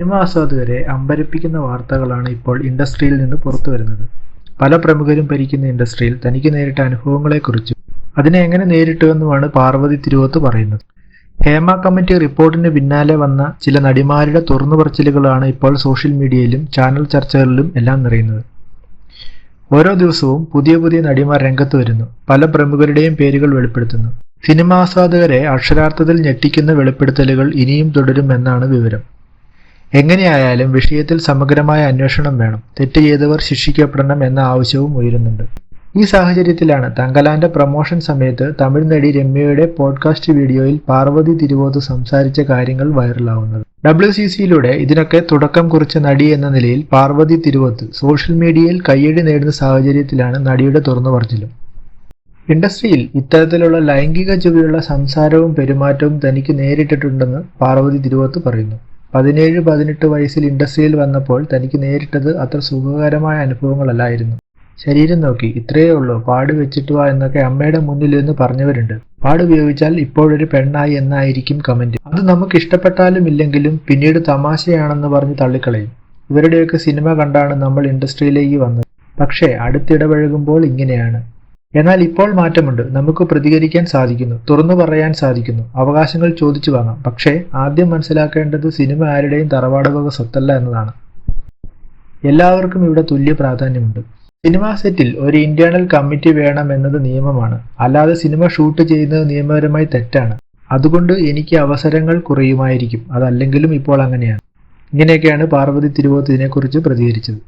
Cinema ആസ്വാദകരെ അമ്പരപ്പിക്കുന്ന വാർത്തകളാണ് ഇപ്പോൾ ഇൻഡസ്ട്രിയിൽ നിന്ന് പുറത്തു വരുന്നത്. പല പ്രമുഖരും ഭരിക്കുന്ന ഇൻഡസ്ട്രിയിൽ തനിക്ക് നേരിട്ട അനുഭവങ്ങളെക്കുറിച്ചും അതിനെ എങ്ങനെ നേരിട്ടുവെന്നുമാണ് പാർവതി തിരുവത്ത് പറയുന്നത്. ഹേമ കമ്മിറ്റി റിപ്പോർട്ടിന് പിന്നാലെ വന്ന ചില നടിമാരുടെ തുറന്നുപറച്ചിലുകളാണ് ഇപ്പോൾ സോഷ്യൽ മീഡിയയിലും ചാനൽ ചർച്ചകളിലും എല്ലാം നിറയുന്നത്. ഓരോ ദിവസവും പുതിയ പുതിയ നടിമാർ രംഗത്ത് വരുന്നു. പല പ്രമുഖരുടെയും പേരുകൾ വെളിപ്പെടുത്തുന്നു. സിനിമാ ആസ്വാദകരെ അക്ഷരാർത്ഥത്തിൽ ഞെട്ടിക്കുന്ന വെളിപ്പെടുത്തലുകൾ ഇനിയും തുടരുമെന്നാണ് വിവരം. എങ്ങനെയായാലും വിഷയത്തിൽ സമഗ്രമായ അന്വേഷണം വേണം. തെറ്റ് ചെയ്തവർ ശിക്ഷിക്കപ്പെടണം എന്ന ആവശ്യവും ഉയരുന്നുണ്ട്. ഈ സാഹചര്യത്തിലാണ് തങ്കലാന്റെ പ്രമോഷൻ സമയത്ത് തമിഴ് നടി രമ്യയുടെ പോഡ്കാസ്റ്റ് വീഡിയോയിൽ പാർവതി തിരുവോത്ത് സംസാരിച്ച കാര്യങ്ങൾ വൈറലാവുന്നത്. ഡബ്ല്യു സി സിയിലൂടെ ഇതിനൊക്കെ തുടക്കം കുറിച്ച നടി എന്ന നിലയിൽ പാർവതി തിരുവോത്ത് സോഷ്യൽ മീഡിയയിൽ കയ്യടി നേടുന്ന സാഹചര്യത്തിലാണ് നടിയുടെ തുറന്നു പറച്ചിലും ഇൻഡസ്ട്രിയിൽ ഇത്തരത്തിലുള്ള ലൈംഗിക ചുവയുള്ള സംസാരവും പെരുമാറ്റവും തനിക്ക് നേരിട്ടിട്ടുണ്ടെന്ന് പാർവതി തിരുവോത്ത് പറയുന്നു. പതിനേഴ് പതിനെട്ട് വയസ്സിൽ ഇൻഡസ്ട്രിയിൽ വന്നപ്പോൾ തനിക്ക് നേരിട്ടത് അത്ര സുഖകരമായ അനുഭവങ്ങളല്ലായിരുന്നു. ശരീരം നോക്കി ഇത്രയേ ഉള്ളൂ പാട് വെച്ചിട്ട് വാ എന്നൊക്കെ അമ്മയുടെ മുന്നിൽ നിന്ന് പറഞ്ഞവരുണ്ട്. പാട് ഉപയോഗിച്ചാൽ ഇപ്പോഴൊരു പെണ്ണായി എന്നായിരിക്കും കമന്റ്. അത് നമുക്ക് ഇഷ്ടപ്പെട്ടാലും ഇല്ലെങ്കിലും പിന്നീട് തമാശയാണെന്ന് പറഞ്ഞ് തള്ളിക്കളയും. ഇവരുടെയൊക്കെ സിനിമ കണ്ടാണ് നമ്മൾ ഇൻഡസ്ട്രിയിലേക്ക് വന്നത്. പക്ഷേ അടുത്തിടപഴകുമ്പോൾ ഇങ്ങനെയാണ്. എന്നാൽ ഇപ്പോൾ മാറ്റമുണ്ട്. നമുക്ക് പ്രതികരിക്കാൻ സാധിക്കുന്നു. തുറന്നു പറയാൻ സാധിക്കുന്നു. അവകാശങ്ങൾ ചോദിച്ചു വാങ്ങാം. പക്ഷേ ആദ്യം മനസ്സിലാക്കേണ്ടത് സിനിമ ആരുടെയും തറവാട് വക സ്വത്തല്ല എന്നതാണ്. എല്ലാവർക്കും ഇവിടെ തുല്യ പ്രാധാന്യമുണ്ട്. സിനിമാ സെറ്റിൽ ഒരു ഇന്റേണൽ കമ്മിറ്റി വേണം എന്നത് നിയമമാണ്. അല്ലാതെ സിനിമ ഷൂട്ട് ചെയ്യുന്നത് നിയമപരമായി തെറ്റാണ്. അതുകൊണ്ട് എനിക്ക് അവസരങ്ങൾ കുറയുമായിരിക്കും. അതല്ലെങ്കിലും ഇപ്പോൾ അങ്ങനെയാണ്. ഇങ്ങനെയൊക്കെയാണ് പാർവതി തിരുവോത്ത് ഇതിനെക്കുറിച്ച് പ്രതികരിച്ചത്.